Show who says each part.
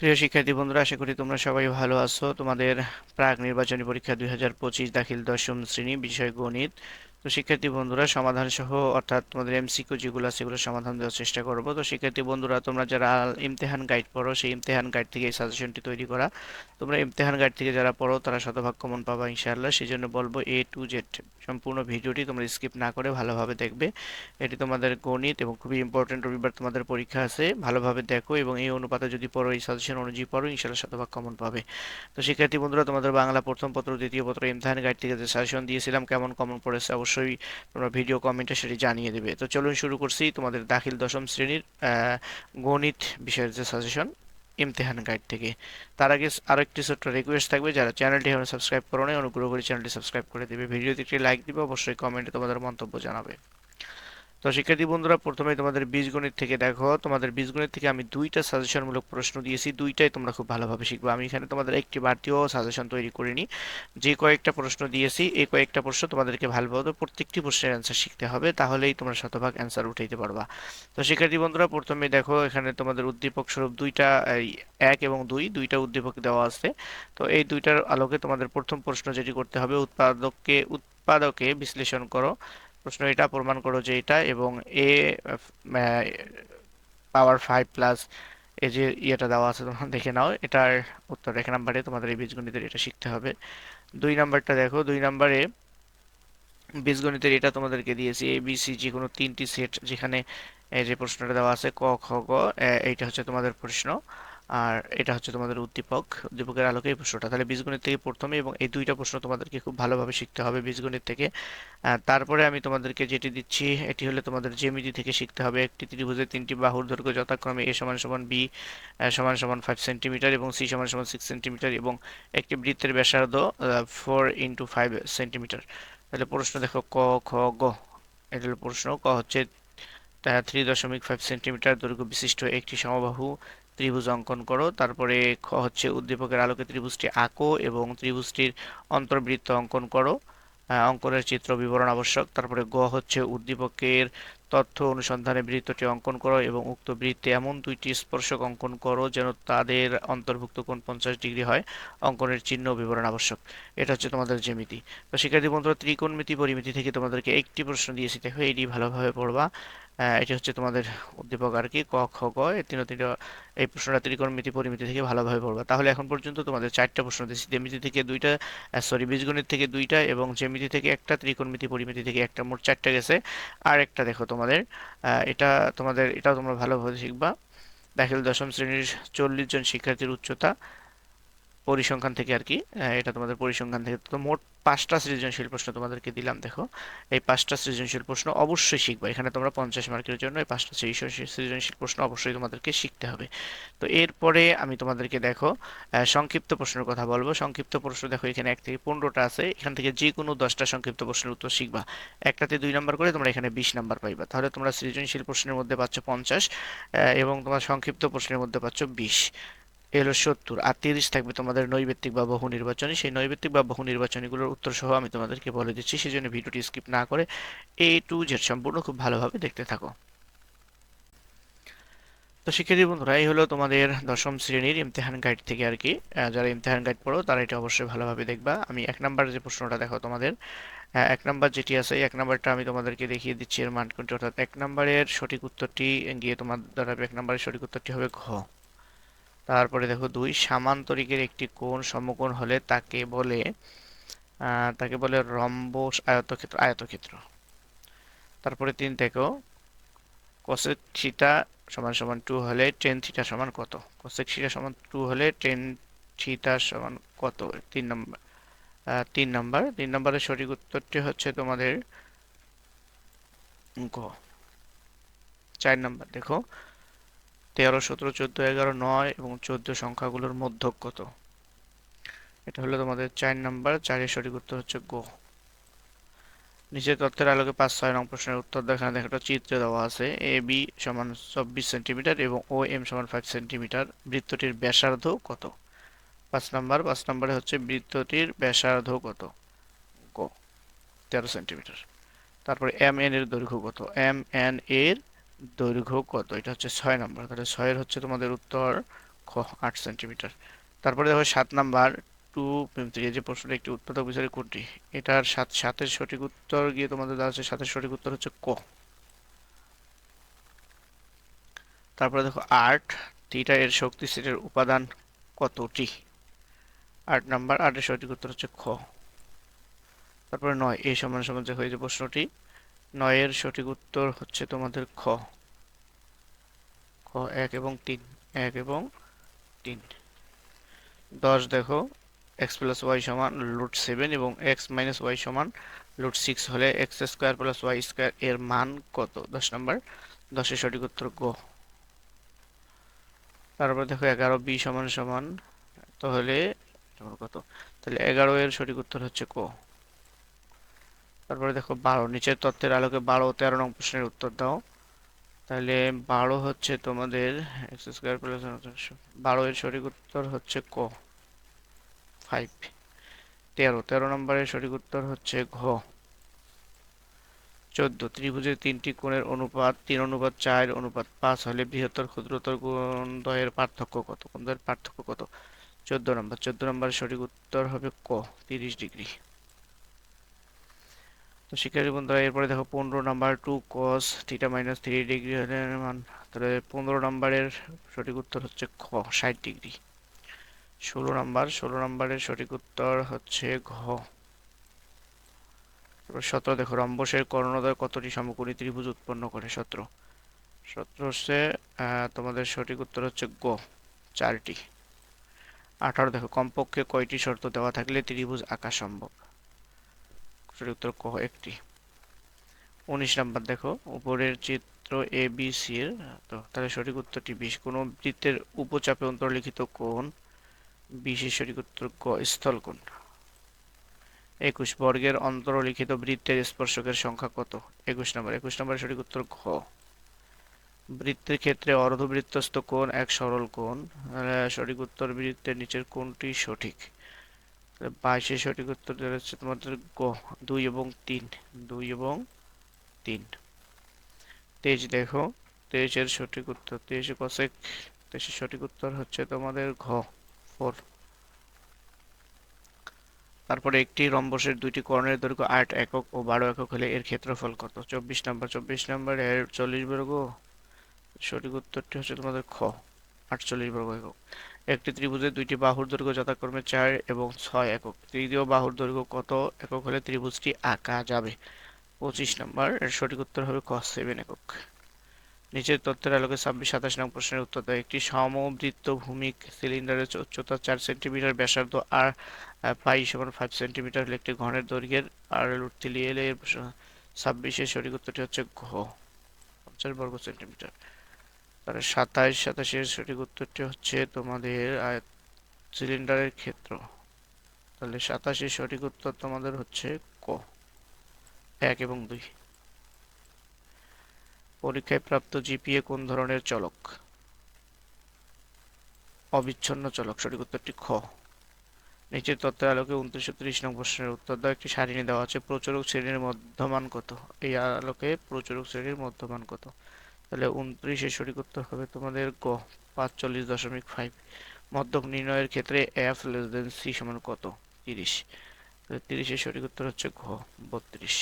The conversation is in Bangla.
Speaker 1: প্রিয় শিক্ষার্থী বন্ধুরা, আশা করি তোমরা সবাই ভালো আছো। তোমাদের প্রাক নির্বাচনী পরীক্ষা দুই হাজার পঁচিশ দাখিল দশম শ্রেণি বিষয় গণিত তো শিক্ষার্থী বন্ধুরা সমাধান সহ অর্থাৎ তোমাদের এমসিকিউ যেগুলো আছে সেগুলো সমাধান দেওয়ার চেষ্টা করব। তো শিক্ষার্থী বন্ধুরা, তোমরা যারা ইমতেহান গাইড পড়ো, সেই ইমতেহান গাইড থেকে এই সাজেশনটি তৈরি করা। তোমরা ইমতেহান গাইড থেকে যারা পড়ো, তারা শতভাগ কমন পাবা ইনশাআল্লাহ। সেই জন্য বলব এ টু জেড সম্পূর্ণ ভিডিওটি তোমরা স্কিপ না করে ভালোভাবে দেখবে। এটি তোমাদের গণিত এবং খুবই ইম্পর্টেন্ট রবিবার তোমাদের পরীক্ষা আছে। ভালোভাবে দেখো এবং এই অনুপাতে যদি পড়ো, এই সাজেশন অনুযায়ী পড়ো, ইনশাআল্লাহ শতভাগ কমন পাবে। তো শিক্ষার্থী বন্ধুরা, তোমাদের বাংলা প্রথম পত্র, দ্বিতীয় পত্র, ইমতেহান গাইড থেকে যে সাজেশন দিয়েছিলাম, কেমন কমন পড়েছে অবশ্যই তোমরা ভিডিও কমেন্টে সেটি জানিয়ে দেবে। তো চলুন শুরু করছি তোমাদের দাখিল দশম শ্রেণির গণিত বিষয়ের যে সাজেশন ইমতেহান গাইড থেকে। তার আগে আরও একটি ছোট্ট রিকোয়েস্ট থাকবে, যারা চ্যানেলটি এখন সাবস্ক্রাইব করো অনুগ্রহ করে চ্যানেলটি সাবস্ক্রাইব করে দেবে। ভিডিওতে একটি লাইক দিবে, অবশ্যই কমেন্টে তোমাদের মন্তব্য জানাবে। তো শিক্ষার্থী বন্ধুরা প্রথমে তোমাদের বীজগণিত থেকে দেখো। তোমাদের বীজগণিত থেকে আমি দুইটা সাজেশনমূলক প্রশ্ন দিয়েছি, দুইটাই তোমরা খুব ভালোভাবে শিখবে। আমি এখানে তোমাদের একটি বাড়তিও সাজেশন তৈরি করিনি। যে কয়েকটা প্রশ্ন দিয়েছি, এই কয়েকটা প্রশ্ন তোমাদেরকে ভালোভাবে প্রত্যেকটি প্রশ্নের অ্যান্সার শিখতে হবে, তাহলেই তোমরা শতভাগ অ্যান্সার উঠাইতে পারবা। তো শিক্ষার্থী বন্ধুরা, প্রথমে দেখো, এখানে তোমাদের উদ্দীপক স্বরূপ দুইটা এক এবং দুই, দুইটা উদ্দীপক দেওয়া আছে। তো এই দুইটার আলোকে তোমাদের প্রথম প্রশ্ন যেটি করতে হবে, উৎপাদককে, উৎপাদকে বিশ্লেষণ করো। প্রশ্ন এটা, প্রমাণ করো যে এটা এবং এ পাওয়ার ফাইভ প্লাস এই যে ইয়েটা দেওয়া আছে, তোমরা দেখে নাও। এটার উত্তর এক নাম্বারে তোমাদের এই বীজগণিতের এটা শিখতে হবে। দুই নাম্বারটা দেখো, দুই নাম্বারে বীজগণিতের এটা তোমাদেরকে দিয়েছি এ বি সি যে কোনো তিনটি সেট যেখানে এই যে প্রশ্নটা দেওয়া আছে, ক, খ, গ এইটা হচ্ছে তোমাদের প্রশ্ন। আর এটা হচ্ছে তোমাদের উদ্দীপক, উদ্দীপকের আলোকে এই প্রশ্নটা। তাহলে বীজগণিত থেকে প্রথমে এবং এই দুইটা প্রশ্ন তোমাদেরকে খুব ভালোভাবে শিখতে হবে বীজগণিত থেকে। তারপরে আমি তোমাদেরকে যেটি দিচ্ছি, এটি হলে তোমাদের জ্যামিতি থেকে শিখতে হবে। একটি ত্রিভুজের তিনটি বাহুর দৈর্ঘ্য যথাক্রমে এ সমান সমান বি সমান সমান ফাইভ সেন্টিমিটার এবং সি সমান সমান সিক্স সেন্টিমিটার এবং একটি বৃত্তের ব্যাসার্ধ ফোর ইন্টু ফাইভ সেন্টিমিটার তাহলে প্রশ্ন দেখো, ক, খ, গ। এটা হলো প্রশ্ন। ক হচ্ছে থ্রি দশমিক ফাইভ সেন্টিমিটার দৈর্ঘ্য বিশিষ্ট একটি সমবাহু ত্রিভুজ অঙ্কন করো। তারপরে খ হচ্ছে উদ্দীপকের আলোকে ত্রিভুজটি আঁকো এবং ত্রিভুজটির অন্তর্বৃত্ত অঙ্কন করো। অঙ্কনের চিত্র বিবরণ আবশ্যক। তারপরে গ হচ্ছে উদ্দীপকের তথ্য অনুসন্ধানে বৃত্তটি অঙ্কন করো এবং উক্ত বৃত্তে এমন দুইটি স্পর্শক অঙ্কন করো যেন তাদের অন্তর্ভুক্ত কোণ পঞ্চাশ ডিগ্রি হয়। অঙ্কনের চিহ্ন বিবরণ আবশ্যক। এটা হচ্ছে তোমাদের জ্যামিতি। তো শিক্ষার্থী বন্ধুরা, ত্রিকোণমিতি পরিমিতি থেকে তোমাদেরকে একটি প্রশ্ন দিয়েছি। দেখো, এটি ভালোভাবে পড়বা। এটি হচ্ছে তোমাদের উদ্দীপক আর কি, ক, খ, গ, এই তিন তিনটা, এই প্রশ্নটা ত্রিকোণমিতি পরিমিতি থেকে ভালোভাবে পড়বা। তাহলে এখন পর্যন্ত তোমাদের চারটা প্রশ্ন দিয়েছি। জ্যামিতি থেকে দুইটা সরি বীজগণিত থেকে দুইটা এবং জ্যামিতি থেকে একটা, ত্রিকোণমিতি পরিমিতি থেকে একটা। মোট চারটা গেছে। আর একটা দেখো তোমাদের এটা তোমাদের এটাও তোমরা ভালোভাবে শিখবা। দাখিল দশম শ্রেণির চল্লিশ জন শিক্ষার্থীর উচ্চতা পরিসংখ্যান থেকে আর কি এটা তোমাদের পরিসংখ্যান থেকে। তো মোট পাঁচটা সৃজনশীল প্রশ্ন তোমাদেরকে দিলাম, দেখো। এই পাঁচটা সৃজনশীল প্রশ্ন অবশ্যই শিখবে। এখানে তোমরা পঞ্চাশ মার্কের জন্য এই পাঁচটা সৃজনশীল প্রশ্ন অবশ্যই তোমাদেরকে শিখতে হবে। তো এরপরে আমি তোমাদেরকে দেখো সংক্ষিপ্ত প্রশ্নের কথা বলব। সংক্ষিপ্ত প্রশ্ন দেখো, এখানে এক থেকে পনেরোটা আছে। এখান থেকে যে কোনো দশটা সংক্ষিপ্ত প্রশ্নের উত্তর শিখবা। একটাতে দুই নাম্বার করে তোমরা এখানে বিশ নাম্বার পাইবা। তাহলে তোমরা সৃজনশীল প্রশ্নের মধ্যে পাচ্ছ পঞ্চাশ এবং তোমার সংক্ষিপ্ত প্রশ্নের মধ্যে পাচ্ছ বিশ। এলো সত্তর আর তিরিশ থাকবে তোমাদের নৈবেত্তিক বা বহু নির্বাচনী। সেই নৈবেত্তিক বা বহু নির্বাচনীগুলোর উত্তর সহ আমি তোমাদেরকে বলে দিচ্ছি সেই জন্য ভিডিওটি স্কিপ না করে এ টু জেড সম্পূর্ণ খুব ভালোভাবে দেখতে থাকো। তো শিক্ষার্থী বন্ধুরা, এই হলো তোমাদের দশম শ্রেণির ইমতেহান গাইড থেকে আর কি। যারা ইমতেহান গাইড পড়ো, তারা এটা অবশ্যই ভালোভাবে দেখবা। আমি এক নাম্বার যে প্রশ্নটা দেখো তোমাদের এক নাম্বার যেটি আছে এক নাম্বারটা আমি তোমাদেরকে দেখিয়ে দিচ্ছি এর মান কোনটি অর্থাৎ এক নাম্বারের সঠিক উত্তরটি গিয়ে তোমার দাঁড়াবে এক নাম্বারের সঠিক উত্তরটি হবে ঘ। তারপরে দেখো দুই, সামান্তরিকের একটি কোণ সমকোণ হলে তাকে বলে তাকে বলে রম্বস আয়তক্ষেত্র আয়তক্ষেত্র। তারপরে তিন দেখো কসেক থিটা সমান সমান টু হলে টেন থিটা সমান কত? কসেক থিটা সমান টু হলে টেন থিটা সমান কত? তিন নম্বর তিন নম্বর তিন নম্বরের সঠিক উত্তরটি হচ্ছে তোমাদের গ। চার নম্বর দেখো। তেরো, সতেরো, চোদ্দ, এগারো, নয় এবং চোদ্দ সংখ্যাগুলোর মধ্যক কত? এটা হলো তোমাদের চার নাম্বার, চারের সঠিক উত্তর হচ্ছে গো। নিচের তথ্যের আলোকে পাঁচ, ছয় নং প্রশ্নের উত্তর দেখানো দেখো, একটা চিত্র দেওয়া আছে, এ, বি সমান চব্বিশ সেন্টিমিটার এবং ও, এম সমান ফাইভ সেন্টিমিটার। বৃত্তটির ব্যাসার্ধ কত? পাঁচ নাম্বার, পাঁচ নাম্বারে হচ্ছে বৃত্তটির ব্যাসার্ধ কত? গো তেরো সেন্টিমিটার। তারপরে এম এন এর দৈর্ঘ্য কত? এম এন এর দৈর্ঘ্য কত? এটা হচ্ছে ছয় নম্বর। তাহলে ছয়ের হচ্ছে তোমাদের উত্তর খ, আট সেন্টিমিটার। তারপরে দেখো সাত নাম্বার, টু, এই যে প্রশ্নটা একটি উৎপাদক বিচারে কোনটি? এটার সাত, সাতের সঠিক উত্তর গিয়ে তোমাদের দেওয়া আছে, সাতের সঠিক উত্তর হচ্ছে ক। তারপরে দেখো আট, থিটা এর শক্তি সেটের উপাদান কতটি? আট নাম্বার, আটের সঠিক উত্তর হচ্ছে খ। তারপরে নয় এই সমান সমান যে হয়েছে প্রশ্নটি নয়ের সঠিক উত্তর হচ্ছে তোমাদের খ। খ এক এবং তিন, এক এবং তিন। দশ দেখো এক্স প্লাস ওয়াই সমান লুট সেভেন এবং এক্স মাইনাস ওয়াই সমান লুট সিক্স হলে x square plus y square এর মান কত? দশ নম্বর দশের সঠিক উত্তর গ। তারপর দেখো এগারো বি সমান সমান, তাহলে কত? তাহলে এগারো এর সঠিক উত্তর হচ্ছে ক। তারপরে দেখো বারো, নিচের তত্ত্বের আলোকে বারো তেরো নং প্রশ্নের উত্তর দাও। তাহলে বারো হচ্ছে তোমাদের এক্স স্কোয়ার প্লাস বারো এর সঠিক উত্তর হচ্ছে ক ফাইভ তেরো তেরো নম্বরের সঠিক উত্তর হচ্ছে ঘ, চোদ্দ, ত্রিভুজের তিনটি কোণের অনুপাত তিন অনুপাত চার, অনুপাত পাঁচ হলে বৃহত্তর ক্ষুদ্রতর কোণ দ্বয়ের পার্থক্য কত? কোণ দ্বয়ের পার্থক্য কত? চোদ্দ নম্বর, চোদ্দ নম্বরের সঠিক উত্তর হবে ক, তিরিশ ডিগ্রি। তো শিক্ষার্থী বন্ধুরা, এরপরে দেখো পনেরো number two cos theta minus three degree হলে মান। তাহলে পনেরো নাম্বারের সঠিক উত্তর হচ্ছে খ, ষাট ডিগ্রি ষোলো নাম্বার, ষোলো নাম্বারের সঠিক উত্তর হচ্ছে ঘ। সতেরো, দেখো রম্বসের কর্ণদ্বয় কতটি সমকোণী ত্রিভুজ উৎপন্ন করে? সতেরো। সতেরো হচ্ছে তোমাদের সঠিক উত্তর হচ্ছে গ, চারটি। আঠারো, দেখো কমপক্ষে কয়টি শর্ত দেওয়া থাকলে ত্রিভুজ আঁকা সম্ভব? সঠিক উত্তর ক একটি। উনিশ নাম্বার দেখো, উপরের চিত্র এ বি সি এর, তো তাহলে সঠিক উত্তরটি বিশ। কোন বৃত্তের উপচাপে অন্তর্লিখিত কোণ বিশেষ সঠিক উত্তর ক, স্থল কোণ। একুশ, বর্গের অন্তর্লিখিত বৃত্তের স্পর্শকের সংখ্যা কত? একুশ নম্বর। একুশ নম্বরের সঠিক উত্তর ঘ। বৃত্তের ক্ষেত্রে অর্ধবৃত্তস্থ কোণ এক সরল কোণ। সঠিক উত্তর বৃত্তের নিচের কোণটি সঠিক। বাইশে সঠিক উত্তর হচ্ছে তোমাদের গ, দুই এবং তিন, দুই এবং তিন। তেইশ দেখো, তেইশের সঠিক উত্তর, তেইশে কসেক, তেইশের সঠিক উত্তর হচ্ছে তোমাদের ঘ, ফোর। তারপরে একটি রম্বসের দুইটি কর্ণের দৈর্ঘ্য আট একক ও বারো একক হলে এর ক্ষেত্রফল কত? চব্বিশ নাম্বার চব্বিশ নাম্বার, এর চল্লিশ বর্গ। সঠিক উত্তরটি হচ্ছে তোমাদের খ, আটচল্লিশ বর্গ একক। একটি ত্রিভুজের দুইটি বাহুর দৈর্ঘ্য যথাক্রমে চার এবং ছয় একক। তৃতীয় বাহুর দৈর্ঘ্য কত একক হলে ত্রিভুজটি আঁকা যাবে? পঁচিশ নম্বর, এর সঠিক উত্তর হবে ক সেভেন একক। নিচের তথ্যের আলোকে ছাব্বিশ, সাতাশ নং প্রশ্নের উত্তর দেয়, একটি সমবৃত্ত ভূমিক সিলিন্ডারের উচ্চতা চার সেন্টিমিটার ব্যাসার্ধ আর পাই সমান ফাইভ সেন্টিমিটার হলে একটি ঘনের দৈর্ঘ্যের আর তিলি এলে ছাব্বিশের সঠিক উত্তরটি হচ্ছে ঘ, পঞ্চাশ বর্গ সেন্টিমিটার তাহলে সাতাইশ সাতাশের সঠিক উত্তরটি হচ্ছে তোমাদের সিলিন্ডারের ক্ষেত্র। তাহলে সাতাশের সঠিক উত্তর তোমাদের হচ্ছে ক। এক এবং দুই। পরীক্ষায় প্রাপ্ত জিপিএ কোন ধরনের চলক? অবিচ্ছন্ন চলক, সঠিক উত্তরটি খ। নিচের তত্ত্বের আলোকে উনত্রিশশো ত্রিশ নং প্রশ্নের উত্তর দেওয়া একটি সারিণী দেওয়া আছে, প্রচুরক শ্রেণির মধ্যমান কত? এই আলোকে প্রচুরক শ্রেণির মধ্যমান কত? তাহলে উনত্রিশে সরি করতে হবে তোমাদের গ পাঁচচল্লিশ দশমিক ফাইভ মধ্যক নির্ণয়ের ক্ষেত্রে এফ লেস দেন সি সমান কত? তিরিশ। তিরিশে সরি উত্তর হচ্ছে ঘ বত্রিশ।